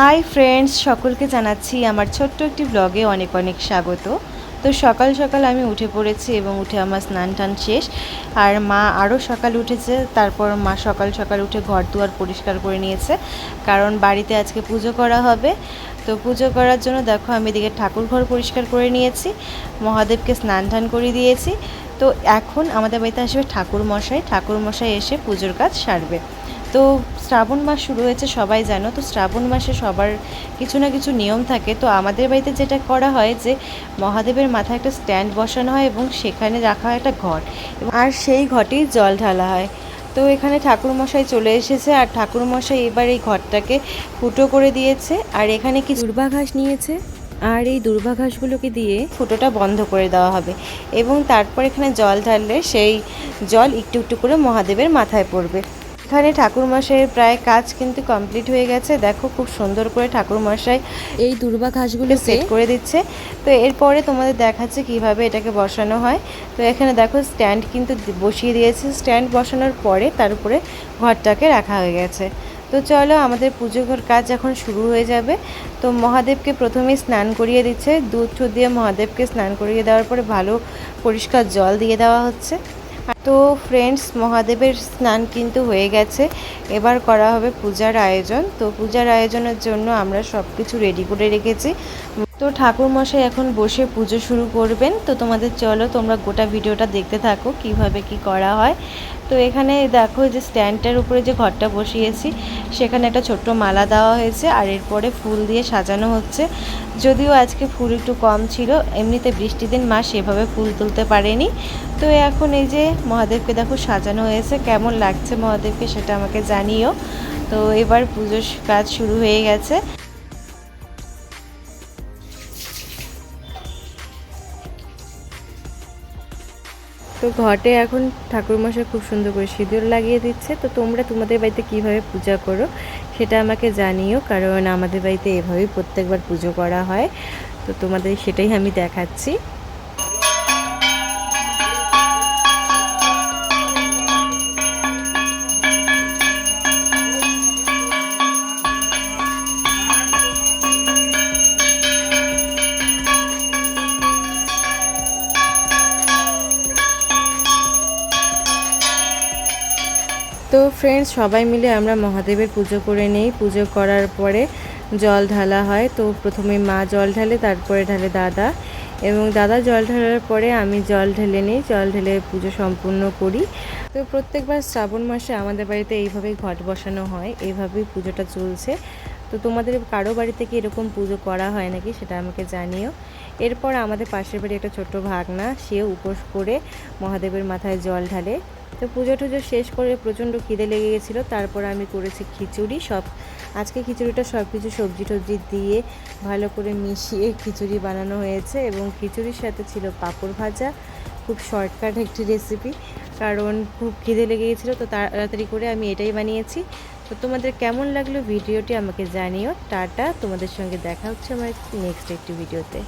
Hi friends সকলকে জানাচ্ছি আমার ছোট্ট একটি ব্লগে অনেক অনেক স্বাগত। তো সকাল সকাল আমি উঠে পড়েছি এবং উঠে আমার স্নান টান শেষ। আর মা আরও সকাল উঠেছে, তারপর মা সকাল সকাল উঠে ঘর দুয়ার পরিষ্কার করে নিয়েছে। কারণ বাড়িতে আজকে পুজো করা হবে। তো পুজো করার জন্য দেখো আমি এদিকে ঠাকুর ঘর পরিষ্কার করে নিয়েছি, মহাদেবকে স্নান টান করে দিয়েছি। তো এখন আমাদের বাড়িতে আসবে ঠাকুর মশাই ঠাকুর মশাই এসে পুজোর কাজ সারবে। তো শ্রাবণ মাস শুরু হয়েছে, সবাই জানো, তো শ্রাবণ মাসে সবার কিছু না কিছু নিয়ম থাকে। তো আমাদের বাড়িতে যেটা করা হয় যে, মহাদেবের মাথায় একটা স্ট্যান্ড বসানো হয় এবং সেখানে রাখা হয় একটা ঘট আর সেই ঘটেই জল ঢালা হয়। তো এখানে ঠাকুরমশাই চলে এসেছে আর ঠাকুরমশাই এবার এই ঘরটাকে ফুটো করে দিয়েছে আর এখানে কি দুর্বাঘাস নিয়েছে আর এই দুর্বাঘাসগুলোকে দিয়ে ফুটোটা বন্ধ করে দেওয়া হবে এবং তারপর এখানে জল ঢাললে সেই জল একটু একটু করে মহাদেবের মাথায় পড়বে। এখানে ঠাকুরমশাইয়ের প্রায় কাজ কিন্তু কমপ্লিট হয়ে গেছে। দেখো খুব সুন্দর করে ঠাকুরমশাই এই দুর্বা ঘাসগুলো সেট করে দিচ্ছে। তো এরপরে তোমাদের দেখাচ্ছে কীভাবে এটাকে বসানো হয়। তো এখানে দেখো স্ট্যান্ড কিন্তু বসিয়ে দিয়েছে। স্ট্যান্ড বসানোর পরে তার উপরে ঘরটাকে রাখা হয়ে গেছে। তো চলো আমাদের পুজো ঘর কাজ এখন শুরু হয়ে যাবে। তো মহাদেবকে প্রথমেই স্নান করিয়ে দিচ্ছে। দুধ দিয়ে মহাদেবকে স্নান করিয়ে দেওয়ার পরে ভালো পরিষ্কার জল দিয়ে দেওয়া হচ্ছে। তো ফ্রেন্ডস মহাদেবের স্নান কিন্তু হয়ে গেছে। এবার করা হবে পূজার আয়োজন। তো পূজার আয়োজনের জন্য আমরা সব কিছু রেডি করে রেখেছি। তো ঠাকুরমশাই এখন বসে পুজো শুরু করবেন। তো তোমাদের চলো তোমরা গোটা ভিডিওটা দেখতে থাকো কীভাবে কি করা হয়। তো এখানে দেখো যে স্ট্যান্ডটার উপরে যে ঘরটা বসিয়েছি, সেখানে একটা ছোট্ট মালা দেওয়া হয়েছে আর এরপরে ফুল দিয়ে সাজানো হচ্ছে। যদিও আজকে ফুল একটু কম ছিল, এমনিতে বৃষ্টির দিন মা সেভাবে ফুল তুলতে পারেনি। তো এখন এই যে মহাদেবকে দেখো সাজানো হয়েছে, কেমন লাগছে মহাদেবকে সেটা আমাকে জানিও। তো এবার পুজোর কাজ শুরু হয়ে গেছে। তো ঘটে এখন ঠাকুরমশাই খুব সুন্দর করে সিঁদুর লাগিয়ে দিচ্ছে। তো তোমরা তোমাদের বাড়িতে কীভাবে পূজা করো সেটা আমাকে জানিও, কারণ আমাদের বাড়িতে এভাবেই প্রত্যেকবার পুজো করা হয়। তো তোমাদের সেটাই আমি দেখাচ্ছি। তো ফ্রেন্ডস সবাই মিলে আমরা মহাদেবের পুজো করে নেই। পুজো করার পরে জল ঢালা হয়। তো প্রথমে মা জল ঢালে, তারপরে ঢালে দাদা। এবং দাদা জল ঢালার পরে আমি জল ঢেলে নিই। জল ঢেলে পুজো সম্পূর্ণ করি। তো প্রত্যেকবার শ্রাবণ মাসে আমাদের বাড়িতে এইভাবেই ঘট বসানো হয়। এইভাবেই পুজোটা চলছে। তো তোমাদের কারও বাড়িতে কি এরকম পুজো করা হয় নাকি সেটা আমাকে জানিও। এরপর আমাদের পাশের বাড়ি একটা ছোট্ট ভাগনা, সেও উপোস করে মহাদেবের মাথায় জল ঢালে। তো পুজো টুজো শেষ করে প্রচণ্ড খিদে লেগে গেছিল, তারপর আমি করেছি খিচুড়ি, সব আজকে খিচুড়িটা সব কিছু সবজি টবজি দিয়ে ভালো করে মিশিয়ে খিচুড়ি বানানো হয়েছে এবং খিচুড়ির সাথে ছিল পাঁপড় ভাজা, খুব শর্টকাট একটি রেসিপি কারণ খুব খিদে লেগে গেছিল, তো তাড়াতাড়ি করে আমি এটাই বানিয়েছি। তো তোমাদের কেমন লাগল ভিডিওটি আমাকে জানিও, টাটা, তোমাদের সঙ্গে দেখা হচ্ছে আমার নেক্সট একটি ভিডিওতে।